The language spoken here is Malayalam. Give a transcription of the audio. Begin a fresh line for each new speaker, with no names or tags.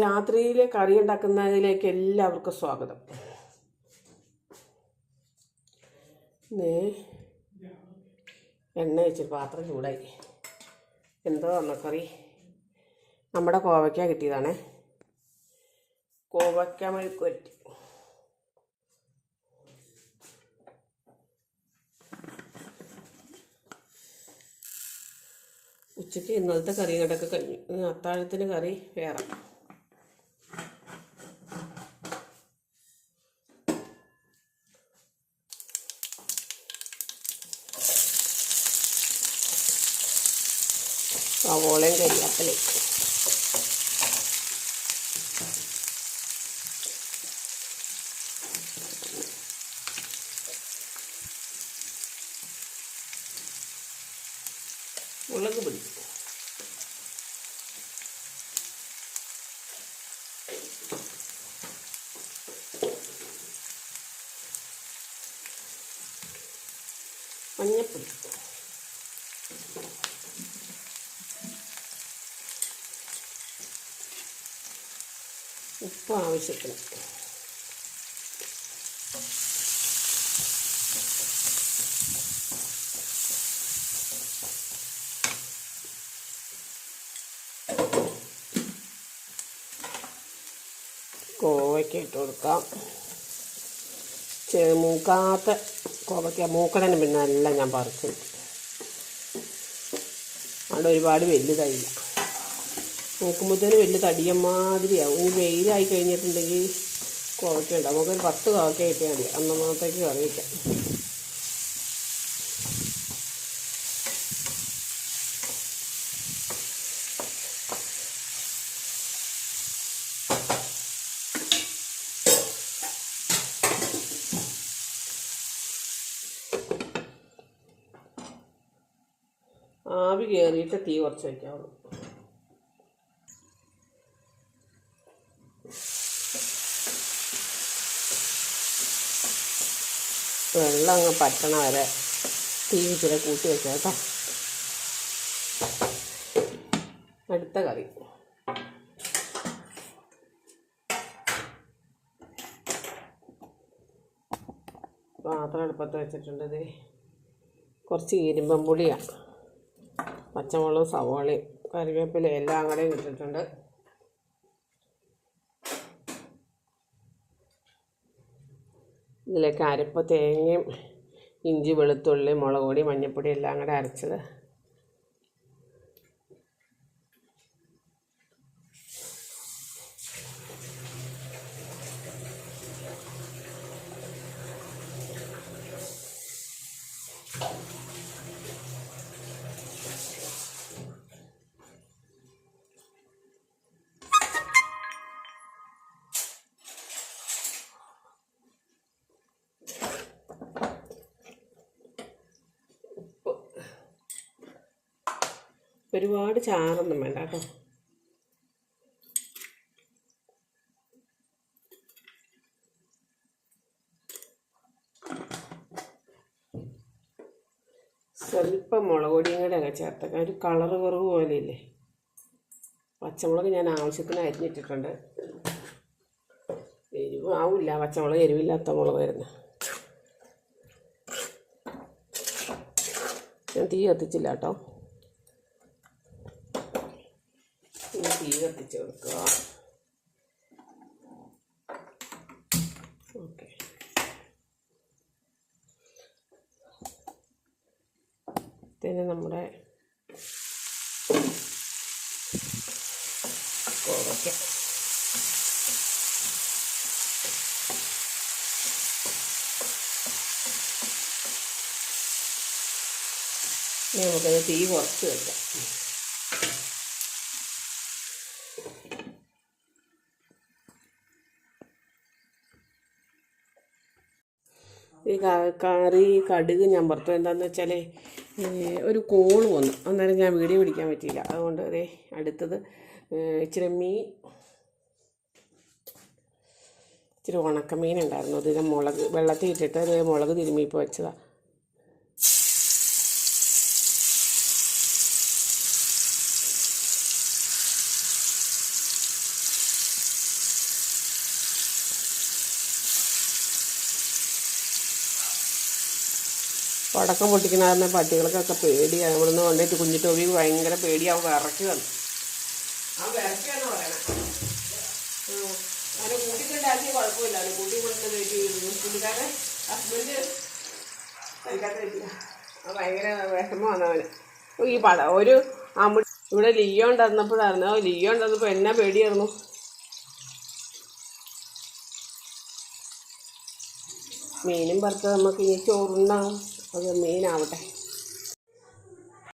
രാത്രിയിൽ കറി ഉണ്ടാക്കുന്നതിലേക്ക് എല്ലാവർക്കും സ്വാഗതം. നേ എണ്ണ വെച്ചിട്ട് പാത്രം ചൂടായി. എന്തോ എണ്ണക്കറി കറി നമ്മുടെ കോവയ്ക്ക കിട്ടിയതാണേ. കോവയ്ക്ക മെഴുക്കുവരട്ടി. ഉച്ചയ്ക്ക് ഇന്നലത്തെ കറി കണ്ടൊക്കെ കഴിഞ്ഞു. അത്താഴത്തിന് കറി വേറെ. സവോളയും കരിയാപ്പലയും. മുളക് പൊടി. മഞ്ഞപ്പൊടി. ഉപ്പ് ആവശ്യത്തിന്. കോവയ്ക്ക് ഇട്ട് കൊടുക്കാം. മൂക്കാത്ത കോവയ്ക്ക മൂക്കണതിന് പിന്നെ എല്ലാം ഞാൻ പറിച്ചു അവിടെ ഒരുപാട് വലുതായില്ല. നോക്കുമ്പോഴത്തേന് വലിയ തടിയമാതിരിയാവും ഇനി വെയിലായി കഴിഞ്ഞിട്ടുണ്ടെങ്കിൽ കോവയ്ക്ക നമുക്കൊരു പത്ത് കോവയ്ക്ക കിട്ടിയാൽ മതി. അന്നമാത്തേക്ക് കറി വയ്ക്കാം ആവി കയറിയിട്ട് തീ കുറച്ച് വയ്ക്കാവുള്ളൂ വെള്ളം അങ്ങ് പറ്റണ വരെ തീ ഇച്ചിരി കൂട്ടി വെക്കാം കേട്ടോ. അടുത്ത കറി. പാത്രം അടുപ്പത്ത് വെച്ചിട്ടുണ്ട് കുറച്ച് ഇരുമ്പം പൊടിയാണ് പച്ചമുളകും സവോളയും കറിവേപ്പില എല്ലാം കൂടെയും ഇട്ടിട്ടുണ്ട്. ഇതിലേക്ക് അരപ്പ് തേങ്ങയും ഇഞ്ചി വെളുത്തുള്ളി മുളക് പൊടി മഞ്ഞൾപ്പൊടി എല്ലാം കൂടെ അരച്ചത്. ഒരുപാട് ചാറൊന്നും വേണ്ട കേട്ടോ. സ്വല്പം മുളക് പൊടിയും കൂടെ അങ്ങ് ചേർത്തേക്കാം ഒരു കളറ് കുറവ് പോലെയില്ലേ? പച്ചമുളക് ഞാൻ ആവശ്യത്തിന് അരിഞ്ഞിട്ടിട്ടുണ്ട്. എരിവ് ആവില്ല. പച്ചമുളക് എരിവില്ലാത്ത മുളക് വരുന്നത് ഞാൻ തീ കത്തിച്ചില്ല കേട്ടോ ഇനി തീ കത്തിച്ച് കൊടുക്കുക. ഓക്കെ പിന്നെ നമ്മുടെ കോവയ്ക്ക. നമുക്കത് തീ കുറച്ച് വെക്കാം. ഈ കറി കടുക് ഞാൻ പുറത്തു എന്താണെന്ന് വെച്ചാൽ ഒരു കോൾ വന്നു. അന്നേരം ഞാൻ വീഡിയോ പിടിക്കാൻ പറ്റിയില്ല. അതുകൊണ്ട് അതെ അടുത്തത് ഇച്ചിരി മീൻ ഇച്ചിരി ഉണക്കമീൻ ഉണ്ടായിരുന്നു. അത് മുളക് വെള്ളത്തിൽ ഇട്ടിട്ട് അത് മുളക് തിരുമ്മിപ്പോൾ വെച്ചതാണ് പടക്കം പൊട്ടിക്കുന്ന കാരണം പട്ടികൾക്കൊക്കെ പേടിയാണ് ഇവിടുന്ന് കൊണ്ടിട്ട് കുഞ്ഞു ടോബി ഭയങ്കര പേടിയാവും വിറക്കി വന്നു. ആ ഹസ്ബൻഡ് ഈ പട ഒരു അമ്മ ഇവിടെ ലിയോ ഉണ്ടായിരുന്നപ്പോഴായിരുന്നു ലിയോ ഉണ്ടായിരുന്നപ്പോൾ എന്നാ പേടിയായിരുന്നു. മീനും വറുത്ത് നമുക്ക് ഇനി ചോറുണ്ടാവും അത് മീനാവട്ടെ